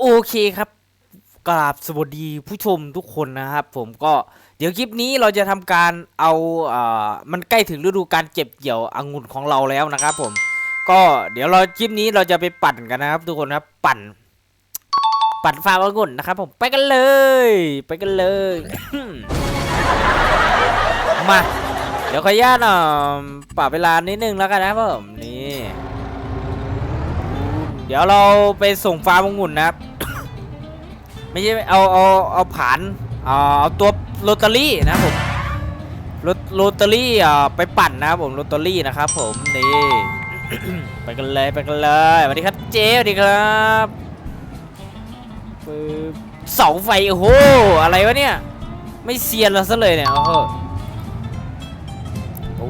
โอเคครับกราบสวัสดีผู้ชมทุกคนนะครับ ผมก็เดี๋ยวคลิปนี้เราจะทำการเอาเอ่ามันใกล้ถึงฤดูการเก็บเกี่ยวองุ่นของเราแล้วนะครับ ผม ก็เดี๋ยวเราคลิปนี้เราจะไปปั่นกันนะครับ ทุกคนครับปั่น ปั่นฟาร์มองุ่นนะครับ ผมไปกันเลย ไปกันเลย มาเดี๋ยวขออนุญาตอ่าปรับเวลานิดนึงแล้วกันนะครับผมนี่ เดี๋ยวเราไปส่งฟาร์มองุ่นนะครับ ไม่ใช่เอาเอาเอาผ่านเอาเอาตัวโรตารี่นะผมโรโรตารี่อ่าไปปั่นนะครับผมโรตารี่นะครับผมนี่ไปกันเลยไปกันเลยสวัสดีครับเจ๊สวัสดีครับปึ๊บเสาไฟโอ้โหอะไรวะเนี่ย ไม่เซียนเราซะเลยเนี่ยโอ้โหปู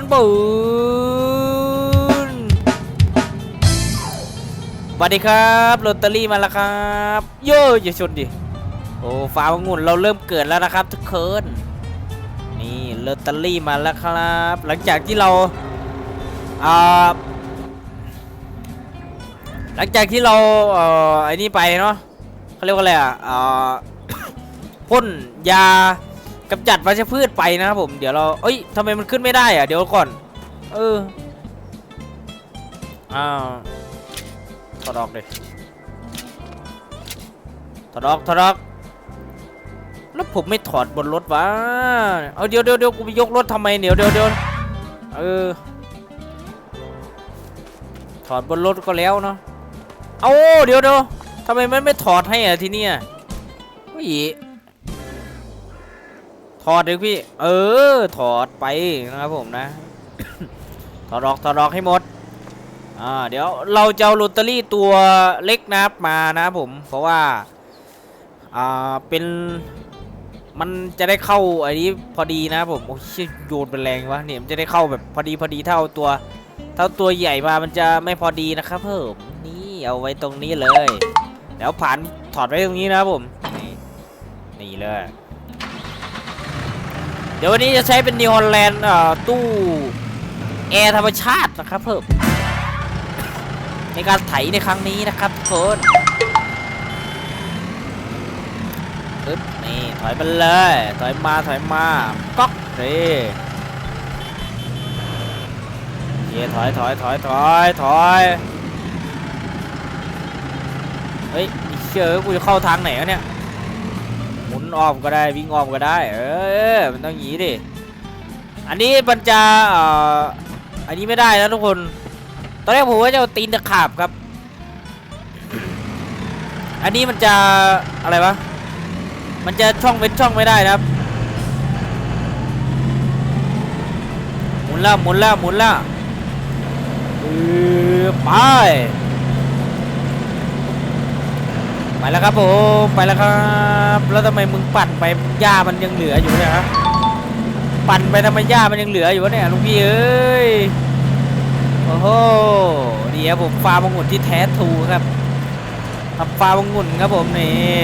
นปูน วัสดีครับลอตเตอรี่มาแล้วครับโย่อย่าชนดิโอ้ฟ้าองุ่นเราเริ่มเกิดแล้วนะครับ ทุกคนนี่ลอตเตอรี่มาแล้วครับ หลังจากที่เราอ่าหลังจากที่เราเอ่อไอ้นี่ไปเนาะเขาเรียกว่าอะไรอะอ่าพ่นยากำจัดวัชพืชไปนะครับผมเดี๋ยวเราเอ้ยทำไมมันขึ้นไม่ได้อะเดี๋ยวก่อน เอออ้าว ถอดออกดิถอดออกถอดออกแล้วผมไม่ถอดบนรถวะเอาเดี๋ยวเดี๋ยวเดี๋ยวกูไปยกรถทำไมเดี๋ยวเดี๋ยวเดี๋ยวเออถอดบนรถก็แล้วเนาะเอาเดี๋ยวเดี๋ยวทำไมมันไม่ถอดให้อะทีเนี้ยเฮ้ยถอดเลยพี่ เออ ถอดไปนะครับผมนะ ถอดออกถอดออกให้หมด อ่าเดี๋ยวเราจะเอาลอตเตอรี่ตัวเล็กนะครับมานะผมเพราะว่าอ่าเป็นมันจะได้เข้าไอันนี้พอดีนะผมโอ้ยเชี่ยโยนเป็นแรงวะเนี่ยมันจะได้เข้าแบบพอดีพอดีเท่าตัว เท่าตัวใหญ่มามันจะไม่พอดีนะครับเพิ่มนี่เอาไว้ตรงนี้เลยเดี๋ยวผ่านถอดไว้ตรงนี้นะผมนี่นี่เลย เดี๋ยววันนี้จะใช้เป็นนิวฮอลแลนด์อ่าตู้แอร์ธรรมชาตินะครับเพิ่ม ในการไถในครั้งนี้นะครับทุกคนปึ๊บนี่ถอยไปเลยถอยมาถอยมาก๊อกนี่เย่ถอยถอยถอยถอยถอยเฮ้ยเชื่อกูจะเข้าทางไหนวะเนี่ยหมุนอ้อมก็ได้วิ่งอ้อมก็ได้ เออมันต้องหยีดิอันนี้มันจะอออันนี้ไม่ได้นะทุกคน ตอนแรกผมว่าจะเอาตีนตะขาบครับ อันนี้มันจะอะไรวะ มันจะช่องเว้นช่องไม่ได้นะครับหมุนแล้วหมุนแล้วหมุนแล้วเออไปไปแล้วครับผมไปแล้วครับ แล้วทำไมมึงปั่นไปหญ้ามันยังเหลืออยู่เนี่ยฮะปั่นไปทำไมหญ้ามันยังเหลืออยู่วะเนี่ยลุงพี่เอ้ย อ้โหเดี๋ยวผมฟาร์มองุ่นที่แท้ทูครับทำฟาร์มองุ่นครับผมนี่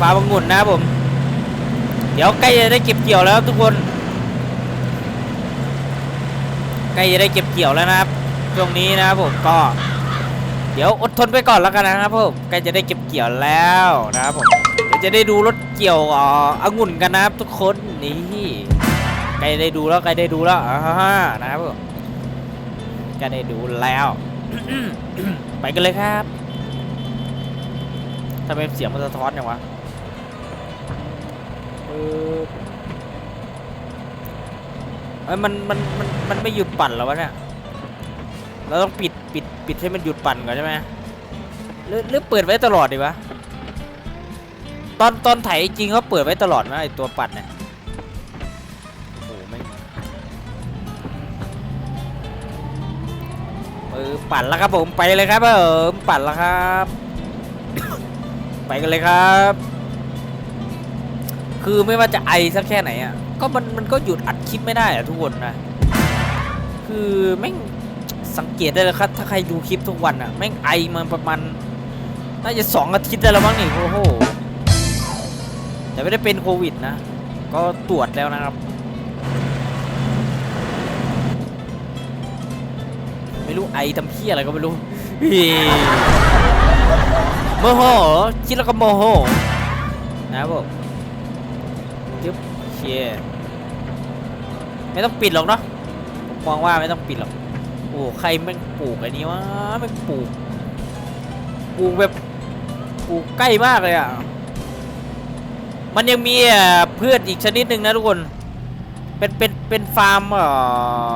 ฟาร์มองุ่นนะครับผม เดี๋ยวใกล้จะได้เก็บเกี่ยวแล้วครับทุกคนใกล้จะได้เก็บเกี่ยวแล้วนะครับช่วงนี้นะครับผมก็ เดี๋ยวอดทนไปก่อนแล้วกันนะครับผมใกล้จะได้เก็บเกี่ยวแล้วนะครับผมเดี๋ยวจะได้ดูรถเกี่ยวอ่าองุ่นกันนะครับทุกคนนี่ ใกล้ได้ดูแล้วใกล้ได้ดูแล้วอ่าฮะนะครับใกล้ได้ดูแล้ว ไปกันเลยครับทำไมเสียงมันสะท้อนอย่างวะเอ้ยมันมันมันมันไม่หยุดปั่นแล้ววะเนี่ย เราต้องปิดปิดปิดให้มันหยุดปั่นก่อนใช่ไหมหรือหรือเปิดไว้ตลอดดีวะ ตอนตอนไถจริงเขาเปิดไว้ตลอดไหมไอตัวปั่นเนี่ย ออปั่นแล้วครับผมไปเลยครับเออปั่นแล้วครับ ไปกันเลยครับ คือไม่ว่าจะไอสักแค่ไหนอะก็มันมันก็หยุดอัดคลิปไม่ได้อะทุกคนนะคือแม่งสังเกตได้เลยครับ ถ้าใครดูคลิปทุกวันอะแม่งไอมันประมาณน่าจะสองอาทิตย์ได้แล้วมั้งนี่โอ้โหแต่ไม่ได้เป็นโควิดนะ ก็ตรวจแล้วนะครับ รู้ไอทำเพี้ยอะไรก็ไม่รู้เฮ้ยโมโหคิดแล้วก็โมโหนะครับผมจึ๊บเชียร์ไม่ต้องปิดหรอกเนาะมองว่าไม่ต้องปิดหรอกโอ้ใครแมันปลูกไอ้นี้วะแมันปลูกปลูกแบบปลูกใกล้มากเลยอะมันยังมีอะพืชอีกชนิดหนึ่งนะทุกคน เป็นเป็นเป็นฟาร์มเอ่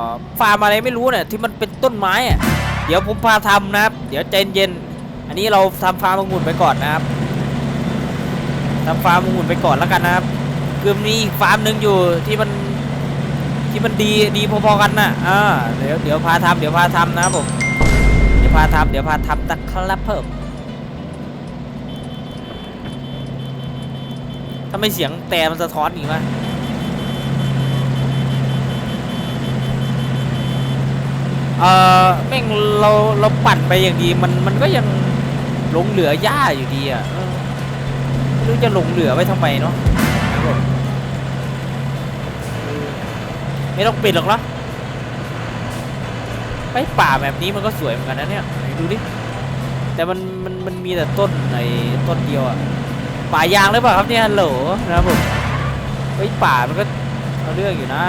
อฟาร์มอะไรไม่รู้เนี่ยที่มันเป็นต้นไม้อะเดี๋ยวผมพาทำนะครับ เดี๋ยวใจเย็นอันนี้เราทำฟาร์มองุ่นไปก่อนนะครับทำฟาร์มองุ่นไปก่อนแล้วกันนะครับคือมีอีกฟาร์มหนึ่งอยู่ที่มันที่มันดีดีพอๆกันน่ะอ่าเดี๋ยวเดี๋ยวพาทำเดี๋ยวพาทำนะครับผมเดี๋ยวพาทำเดี๋ยวพาทำตะครับเพิ่มทำไมเสียงแต่มันสะท้อนอีกวะ เออแม่งเราเราปั่นไปอย่างดีมันมันก็ยังหลงเหลือหญ้าอยู่ดีอะไม่รู้จะหลงเหลือไว้ทำไมเนาะไม่ต้องปิดหรอกเนาะไปป่าแบบนี้มันก็สวยเหมือนกันนะเนี่ยดูดิแต่มันมันมันมีแต่ต้นไอ้ต้นเดียวอะป่ายางหรือเปล่าครับเนี่ยฮัลโหลนะครับผมไปป่ามันก็เอาเรื่องอยู่นะ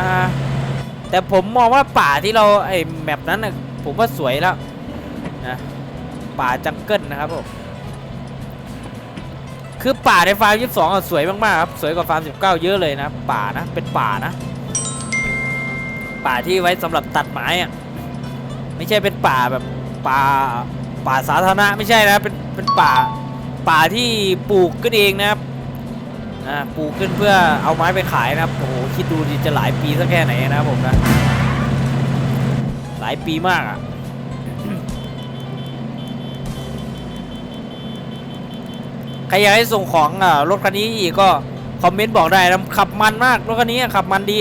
แต่ผมมองว่าป่าที่เราไอ้แมปนั้นนะผมว่าสวยแล้วนะป่าจังเกิลนะครับผมคือป่าในฟาร์มยี่สิบสองสวยมากๆครับสวยกว่าฟาร์มสิบเก้าเยอะเลยนะป่านะเป็นป่านะ ป่าที่ไว้สำหรับตัดไม้อะไม่ใช่เป็นป่าแบบป่าป่าสาธารณะไม่ใช่นะเป็นเป็นป่าป่าที่ปลูกขึ้นเองนะครับ อ่าปลูกขึ้นเพื่อเอาไม้ไปขายนะครับโอ้โหคิดดูดิจะหลายปีสักแค่ไหนนะครับผมนะหลายปีมากอะใครอยากให้ส่งของอะรถคันนี้อีกก็คอมเมนต์บอกได้นะขับมันมากรถคันนี้ขับมันดี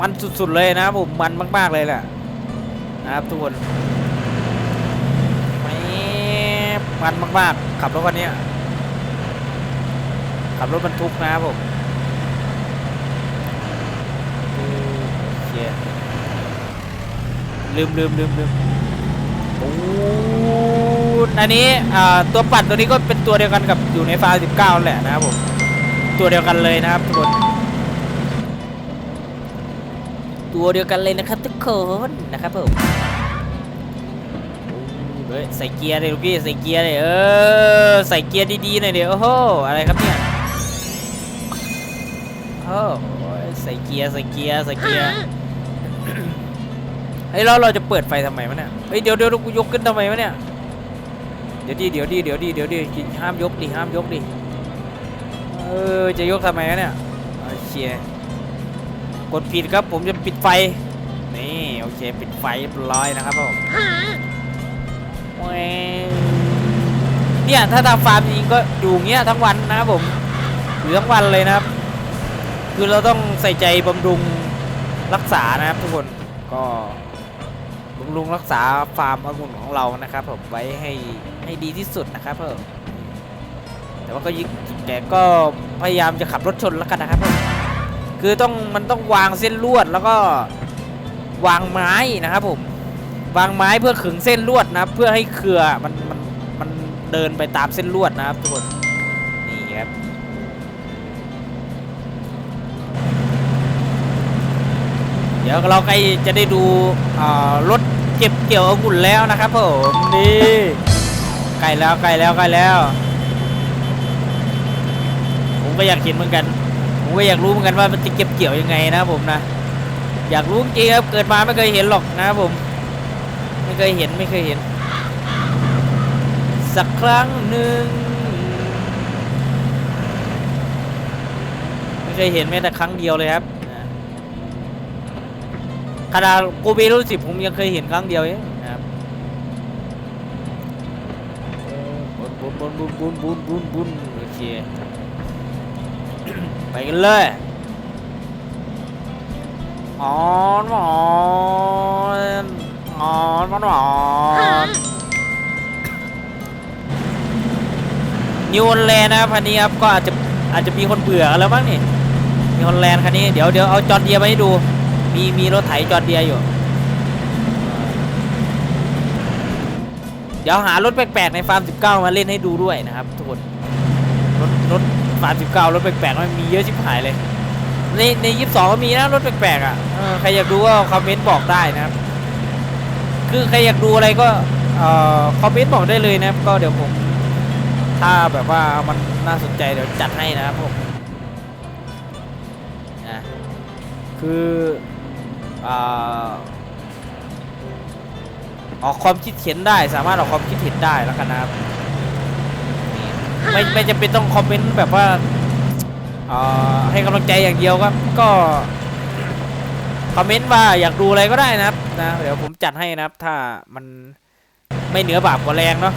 มันสุดๆเลยนะผมมันมากๆเลยแหละนะครับทุกคนมันมากๆขับรถคันนี้ ขับรถบรรทุกนะครับผมโอเคลืมลืมลืมลืมโอ้อันนี้อ่าตัวปั่นตัวนี้ก็เป็นตัวเดียวกันกับอยู่ในฟาสิบเก้าแหละนะครับผมตัวเดียวกันเลยนะครับทุกคนตัวเดียวกันเลยนะครับทุกคนนะครับผมเฮ้ยใส่เกียร์เลยลูกพี่ใส่เกียร์เลยเออใส่เกียร์ดีๆหน่อยเดี๋ยวโอ้โหอะไรครับเนี่ย โอ้ยใส่เกียร์ใส่เกียร์ใส่เกียร์เฮ้ยแล้วเราจะเปิดไฟทำไมวะเนี่ยเฮ้ยเดี๋ยวเดี๋ยวกูยกขึ้นทำไมวะเนี่ยเดี๋ยวดิเดี๋ยวดิเดี๋ยวดิเดี๋ยวดิห้ามยกดิห้ามยกดิเออจะยกทำไมวะเนี่ยเอาเชียร์กดผิดครับผมจะปิดไฟนี่โอเคปิดไฟเรียบร้อยนะครับผมแหวเนี่ยถ้าทำฟาร์มจริงๆก็อยู่อย่างเงี้ยทั้งวันนะครับผมอยู่ทั้งวันเลยนะครับ คือเราต้องใส่ใจบำรุงรักษานะครับทุกคนก็บำรุงรักษาฟาร์มองุ่นของเรานะครับผมไว้ให้ให้ดีที่สุดนะครับผมแต่ว่าก็ยิ่งแต่ก็พยายามจะขับรถชนแล้วกันนะครับผมคือต้องมันต้องวางเส้นลวดแล้วก็วางไม้นะครับผมวางไม้เพื่อขึงเส้นลวดนะเพื่อให้เครือมันมันมันเดินไปตามเส้นลวดนะครับทุกคนนี่ครับ เดี๋ยวเราใกล้จะได้ดูรถเก็บเกี่ยวองุ่นแล้วนะครับผมนี่ใกล้แล้วใกล้แล้วใกล้แล้ว ผมก็อยากเห็นเหมือนกัน ผมก็อยากรู้เหมือนกันว่ามันจะเก็บเกี่ยวยังไงนะผมนะ อยากรู้จริงครับเกิดมาไม่เคยเห็นหรอกนะครับผม ไม่เคยเห็นไม่เคยเห็น สักครั้งหนึ่งไม่เคยเห็นแม้แต่ครั้งเดียวเลยครับ ขนาดโกเบรุ่นสิบผมยังเคยเห็นครั้งเดียวเองนะครับบุนบุนบุนบุนบุนบุนบุนโอเคไปกันเลยอ๋อนหมอนอ๋อนหมอนหมอนนิวออร์แลนด์นะครับคันนี้ครับก็อาจจะอาจจะมีคนเบื่อกันแล้วมั้งนี่นิวออร์แลนด์คันนี้เดี๋ยวเดี๋ยวเอาจอร์เดียมาให้ดู มีมีรถไถจอร์เดียอยู่ เดี๋ยวหารถแปลกๆในฟาร์ม 19 มาเล่นให้ดูด้วยนะครับทุกคนรถรถฟาร์ม 19 รถแปลกๆมันมีเยอะชิบหายเลย ในใน 22 ก็มีนะรถแปลกๆอะใครอยากดูก็คอมเมนต์บอกได้นะครับ คือใครอยากดูอะไรก็คอมเมนต์บอกได้เลยนะครับ ก็เดี๋ยวผมถ้าแบบว่ามันน่าสนใจเดี๋ยวจัดให้นะครับผมนะคือ อ่าออกความคิดเห็นได้สามารถออกความคิดเห็นได้แล้วกันนะครับนี่ไม่ไม่จำเป็นต้องคอมเมนต์แบบว่าเอ่อให้กำลังใจอย่างเดียวครับก็คอมเมนต์ว่าอยากดูอะไรก็ได้นะครับนะเดี๋ยวผมจัดให้นะครับ ถ้ามันไม่เหนือบาปกว่าแรงเนาะ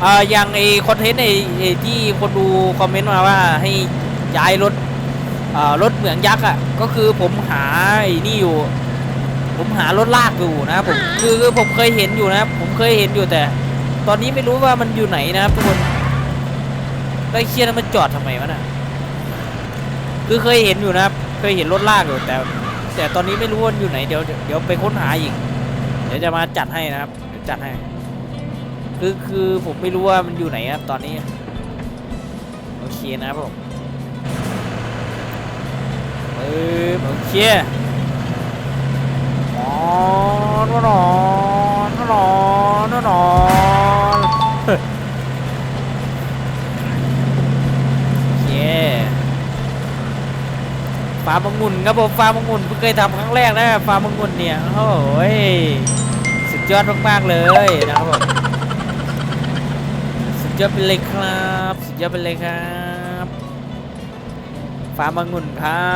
เอ่ออย่างไอคอนเทนต์ไอไอ้ที่คนดูคอมเมนต์มาว่าให้ย้ายรถเอ่อ รถเหมืองยักษ์อะก็คือผมหาไอ้นี่อยู่ ผมหารถลากอยู่นะครับผมคือคือผมเคยเห็นอยู่นะครับผมเคยเห็นอยู่แต่ ตอนนี้ไม่รู้ว่ามันอยู่ไหนนะครับทุกคนได้เครียดแล้วมันจอดทำไมวะน่ะคือเคยเห็นอยู่นะครับ เคยเห็นรถลากอยู่แต่ แต่ตอนนี้ไม่รู้ว่ามันอยู่ไหนเดี๋ยวเดี๋ยวเดี๋ยวไปค้นหาอีก เดี๋ยวจะมาจัดให้นะครับเดี๋ยวจัดให้ คือคือผมไม่รู้ว่ามันอยู่ไหนครับตอนนี้โอเคนะครับผม เออโอเคนอนนอนนอนนอนโอเคฟาร์มองุ่นครับผมฟาร์มองุ่นเพิ่งเคยทำครั้งแรกนะฟาร์มองุ่นเนี่ยโอ้ยสุดยอดมากๆเลยนะครับผมสุดยอดไปเลยครับ สุดยอดไปเลยครับ ฟาร์มองุ่นครั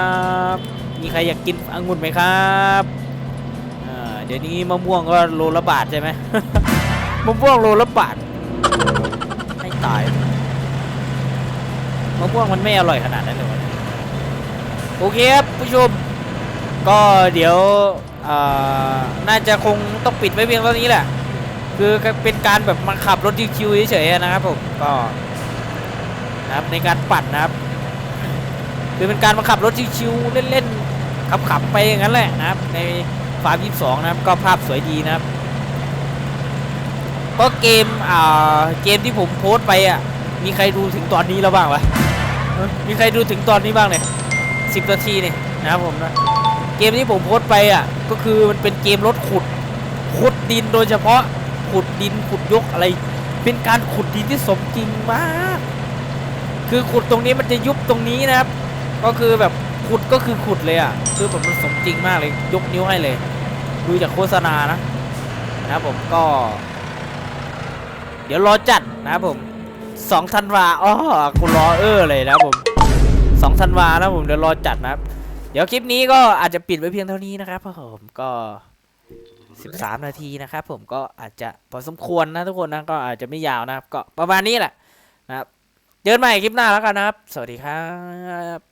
บ มีใครอยากกินองุ่นไหมครับเดี๋ยวนี้มะม่วงก็โลละบาทใช่ไหมมะม่วงโลละบาทให้ตายมะม่วงมันไม่อร่อยขนาดนั้นเลยโอเคครับผู้ชม ก็เดี๋ยวน่าจะคงต้องปิดไว้เพียงเท่านี้แหละ คือเป็นการแบบมาขับรถชิวๆเฉยๆนะครับผมก็นะครับในการปั่นนะครับ คือเป็นการมาขับรถชิวๆเล่นๆขับๆไปอย่างนั้นแหละนะครับ ในฟาร์ม22นะครับ ก็ภาพสวยดีนะครับก็เกมอ่าเกมที่ผมโพสต์ไปอะมีใครดูถึงตอนนี้แล้วบ้างวะเอ้ยมีใครดูถึงตอนนี้บ้างเนี่ยสิบนาทีเนี่ยนะครับผมนะเกมที่ผมโพสต์ไปอะก็คือมันเป็นเกมรถขุดขุดดินโดยเฉพาะขุดดินขุดยกอะไร เป็นการขุดดินที่สมจริงมาก คือขุดตรงนี้มันจะยุบตรงนี้นะครับ ก็คือแบบขุดก็คือขุดเลยอะคือแบบมันสมจริงมากเลย ยกนิ้วให้เลย ดูจากโฆษณานะนะครับผมก็ เดี๋ยวรอจัดนะครับผมสองธันวาอ๋อกูรอเออเลยนะครับผมสองธันวานะผมเดี๋ยวรอจัดนะครับ เดี๋ยวคลิปนี้ก็อาจจะปิดไว้เพียงเท่านี้นะครับผมก็13นาทีนะครับผมก็อาจจะพอสมควรนะทุกคนนะก็อาจจะไม่ยาวนะครับ ก็ประมาณนี้แหละนะครับเจอกันใหม่คลิปหน้าแล้วกันนะครับ สวัสดีครับ